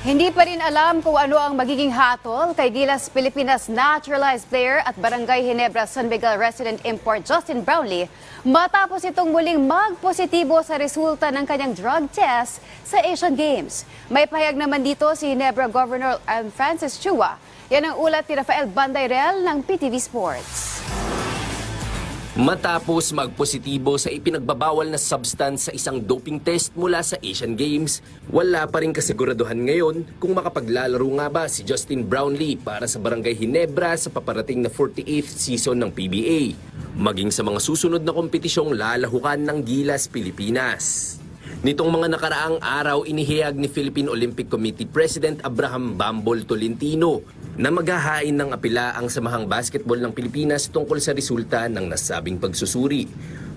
Hindi pa rin alam kung ano ang magiging hatol kay Gilas Pilipinas naturalized player at Barangay Hinebra San Miguel resident import Justin Brownlee matapos itong muling magpositibo sa resulta ng kanyang drug test sa Asian Games. May pahayag naman dito si Hinebra Governor um, Francis Chua. Yan ang ulat ni Rafael Bandayrel ng PTV Sports. Matapos magpositibo sa ipinagbabawal na substance sa isang doping test mula sa Asian Games, wala pa rin kasiguraduhan ngayon kung makapaglalaro nga ba si Justin Brownlee para sa Barangay Hinebra sa paparating na 48th season ng PBA, maging sa mga susunod na kompetisyong lalahukan ng Gilas Pilipinas. Nitong mga nakaraang araw, inihiyag ni Philippine Olympic Committee President Abraham Bambol Tolentino na maghahain ng apela ang Samahang Basketball ng Pilipinas tungkol sa resulta ng nasabing pagsusuri.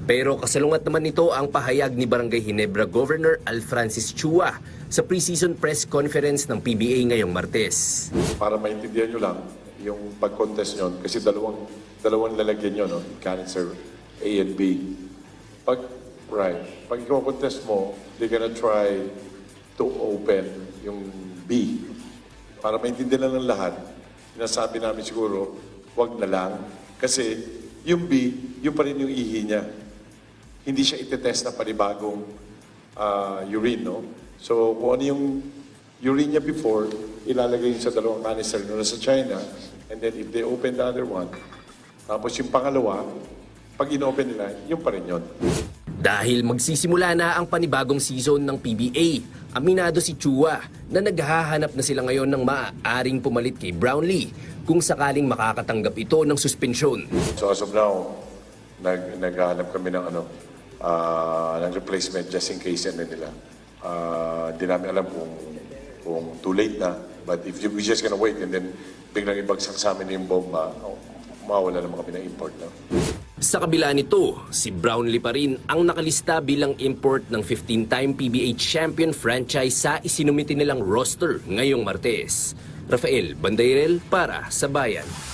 Pero kasalungat naman nito ang pahayag ni Barangay Hinebra Governor Al Francis Chua sa preseason press conference ng PBA ngayong Martes. para maintindihan nyo lang yung pag-contest nyo, kasi dalawang, dalawang lalagyan nyo, no? cancer A and B. Pag, right, pag ikaw contest mo, they're gonna try to open yung B. Para maintindihan ng lahat, sinasabi namin siguro, wag na lang. Kasi yung B, yung pa rin yung ihi niya. Hindi siya itetest na panibagong ah, urine, no? So, kung ano yung urine niya before, ilalagay yun sa dalawang canister na sa China. And then if they open the other one, tapos yung pangalawa, pag in-open nila, yung pa rin yun. Dahil magsisimula na ang panibagong season ng PBA, aminado si Chua na naghahanap na sila ngayon ng maaaring pumalit kay Brownlee kung sakaling makakatanggap ito ng suspensyon. So as of now, nag naghahanap kami ng ano, ah, ng replacement just in case ano nila. Ah, Hindi namin alam kung kung too late na. But if you we just gonna wait and then biglang ibagsak sa amin yung bomba, oh, mawala naman kami ng import na. Sa kabila nito, si Brownlee pa rin ang nakalista bilang import ng 15-time PBA champion franchise sa isinumiti nilang roster ngayong Martes. Rafael Bandayrel para sa Bayan.